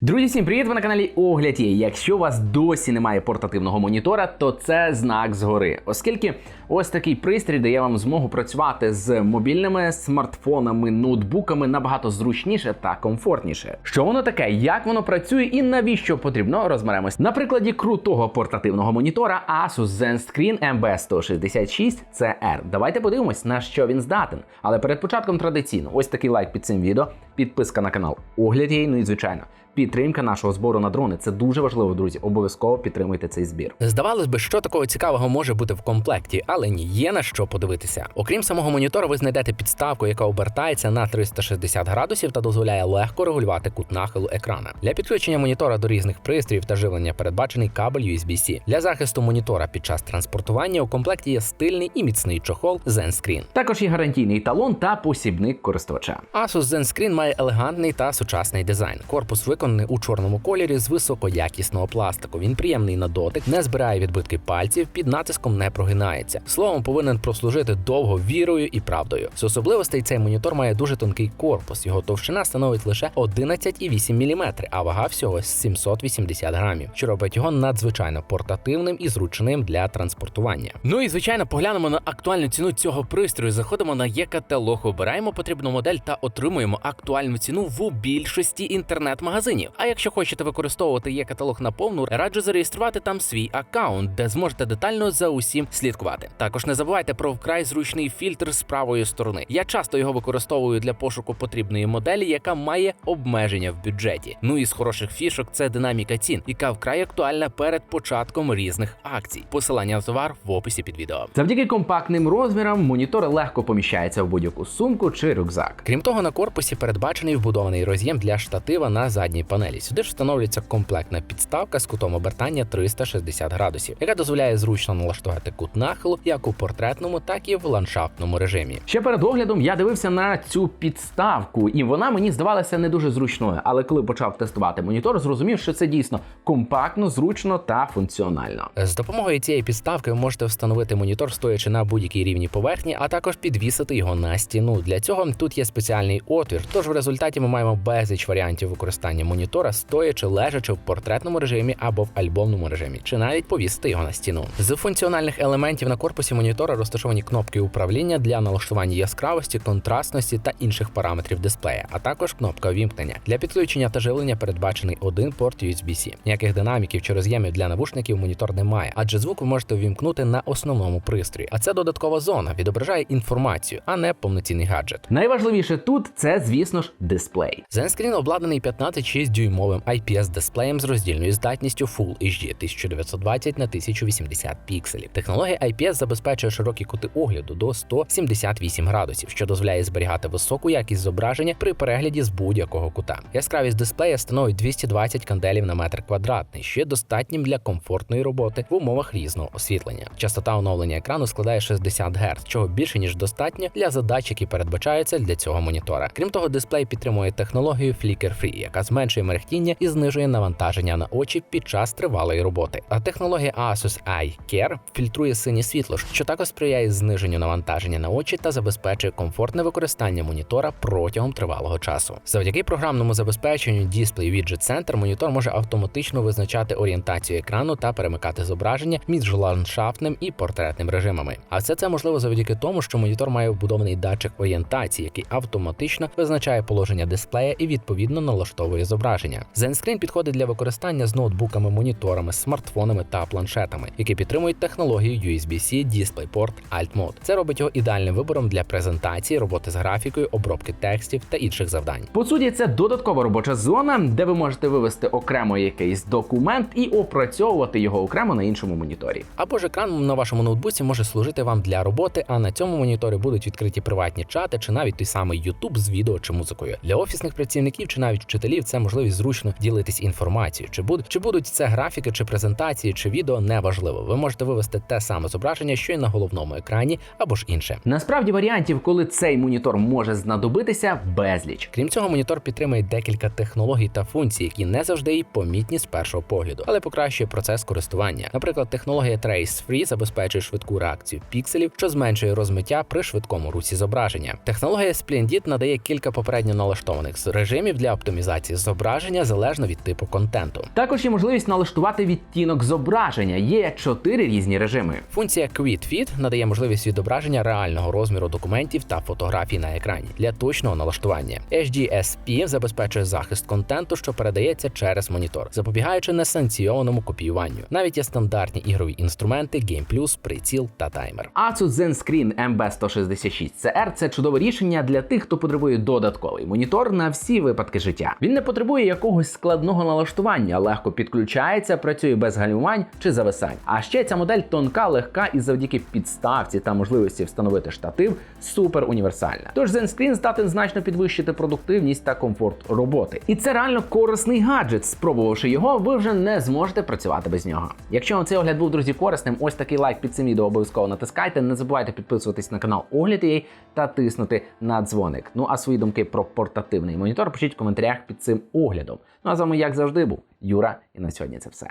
Друзі, всім привіт! Ви на каналі Огляд є. Якщо у вас досі немає портативного монітора, то це знак згори, оскільки ось такий пристрій дає вам змогу працювати з мобільними смартфонами, ноутбуками набагато зручніше та комфортніше. Що воно таке, як воно працює і навіщо потрібно, розберемось на прикладі крутого портативного монітора Asus ZenScreen MB166CR. Давайте подивимось, на що він здатен. Але перед початком традиційно, ось такий лайк під цим відео, підписка на канал Огляд є, ну і звичайно. Підтримка нашого збору на дрони це дуже важливо, друзі. Обов'язково підтримуйте цей збір. Здавалось би, що такого цікавого може бути в комплекті, але ні, є на що подивитися. Окрім самого монітора, ви знайдете підставку, яка обертається на 360 градусів та дозволяє легко регулювати кут нахилу екрана. Для підключення монітора до різних пристроїв та живлення передбачений кабель USB-C. Для захисту монітора під час транспортування у комплекті є стильний і міцний чохол ZenScreen. Також є гарантійний талон та посібник користувача. Asus ZenScreen має елегантний та сучасний дизайн. Корпус виконаний у чорному кольорі з високоякісного пластику. Він приємний на дотик, не збирає відбитки пальців, під натиском не прогинається. Словом, повинен прослужити довго вірою і правдою. З особливостей цей монітор має дуже тонкий корпус. Його товщина становить лише 11,8 мм, а вага всього 780 грамів, що робить його надзвичайно портативним і зручним для транспортування. Ну і звичайно, поглянемо на актуальну ціну цього пристрою. Заходимо на є-каталог, обираємо потрібну модель та отримуємо актуальну ціну в більшості інтернет-магазинів. А якщо хочете використовувати є-каталог на повну, раджу зареєструвати там свій аккаунт, де зможете детально за усім слідкувати. Також не забувайте про вкрай зручний фільтр з правої сторони. Я часто його використовую для пошуку потрібної моделі, яка має обмеження в бюджеті. Ну і з хороших фішок це динаміка цін, яка вкрай актуальна перед початком різних акцій. Посилання на товар в описі під відео. Завдяки компактним розмірам монітор легко поміщається в будь-яку сумку чи рюкзак. Крім того, на корпусі передбачений вбудований роз'єм для штатива на задній панелі. Сюди ж встановлюється комплектна підставка з кутом обертання 360 градусів, яка дозволяє зручно налаштувати кут нахилу як у портретному, так і в ландшафтному режимі. Ще перед оглядом я дивився на цю підставку, і вона мені здавалася не дуже зручною. Але коли почав тестувати монітор, зрозумів, що це дійсно компактно, зручно та функціонально. З допомогою цієї підставки ви можете встановити монітор, стоячи на будь-якій рівні поверхні, а також підвісити його на стіну. Для цього тут є спеціальний отвір. Тож в результаті ми маємо безліч варіантів використання монітора, стоячи, лежачи в портретному режимі або в альбомному режимі, чи навіть повісити його на стіну. З функціональних елементів на корпусі монітора розташовані кнопки управління для налаштування яскравості, контрастності та інших параметрів дисплея, а також кнопка вімкнення. Для підключення та живлення передбачений один порт USB-C. Ніяких динаміків чи роз'ємів для навушників монітор немає, адже звук ви можете увімкнути на основному пристрої. А це додаткова зона відображає інформацію, а не повноцінний гаджет. Найважливіше тут це, звісно ж, дисплей. Зенскрін обладнаний 15 6-дюймовим IPS-дисплеєм з роздільною здатністю Full HD 1920 на 1080 пікселів. Технологія IPS забезпечує широкі кути огляду до 178 градусів, що дозволяє зберігати високу якість зображення при перегляді з будь-якого кута. Яскравість дисплея становить 220 канделів на метр квадратний, що є достатнім для комфортної роботи в умовах різного освітлення. Частота оновлення екрану складає 60 Гц, чого більше ніж достатньо для задач, які передбачаються для цього монітора. Крім того, дисплей підтримує технологію Flicker Free, яка зменшує мерехтіння і знижує навантаження на очі під час тривалої роботи. А технологія Asus Eye Care фільтрує синє світло, що також сприяє зниженню навантаження на очі та забезпечує комфортне використання монітора протягом тривалого часу. Завдяки програмному забезпеченню Display Widget Center монітор може автоматично визначати орієнтацію екрану та перемикати зображення між ландшафтним і портретним режимами. А все це можливо завдяки тому, що монітор має вбудований датчик орієнтації, який автоматично визначає положення дисплея і відповідно налаштовує зображення. ZenScreen підходить для використання з ноутбуками, моніторами, смартфонами та планшетами, які підтримують технологію USB-C DisplayPort Alt Mode. Це робить його ідеальним вибором для презентації, роботи з графікою, обробки текстів та інших завдань. По суті, це додаткова робоча зона, де ви можете вивести окремо якийсь документ і опрацьовувати його окремо на іншому моніторі. Або ж екран на вашому ноутбуці може служити вам для роботи, а на цьому моніторі будуть відкриті приватні чати чи навіть той самий YouTube з відео чи музикою. Для офісних працівників чи навіть вчителів це можливість зручно ділитись інформацією. Чи будуть чи будуть це графіки, чи презентації, чи відео неважливо. Ви можете вивести те саме зображення, що й на головному екрані, або ж інше. Насправді варіантів, коли цей монітор може знадобитися, безліч. Крім цього, монітор підтримує декілька технологій та функцій, які не завжди й помітні з першого погляду, але покращує процес користування. Наприклад, технологія Trace Free забезпечує швидку реакцію пікселів, що зменшує розмиття при швидкому русі зображення. Технологія Splendid надає кілька попередньо налаштованих режимів для оптимізації зображення зображення залежно від типу контенту. Також є можливість налаштувати відтінок зображення. Є чотири різні режими. Функція Quit Fit надає можливість відображення реального розміру документів та фотографій на екрані для точного налаштування. HDSP забезпечує захист контенту, що передається через монітор, запобігаючи несанкціонованому копіюванню. Навіть є стандартні ігрові інструменти, Game+, приціл та таймер. Asus ZenScreen MB166CR – це чудове рішення для тих, хто потребує додатковий монітор на всі випадки життя. Він не потребує якогось складного налаштування, легко підключається, працює без гальмувань чи зависань. А ще ця модель тонка, легка і завдяки підставці та можливості встановити штатив супер універсальна. Тож ZenScreen здатен значно підвищити продуктивність та комфорт роботи. І це реально корисний гаджет. Спробувавши його, ви вже не зможете працювати без нього. Якщо вам цей огляд був друзі корисним, ось такий лайк під цим відео обов'язково натискайте. Не забувайте підписуватись на канал Огляд її та тиснути на дзвоник. Ну а свої думки про портативний монітор пишіть в коментарях під цим оглядом. Ну а з вами, як завжди, був Юра, і на сьогодні це все.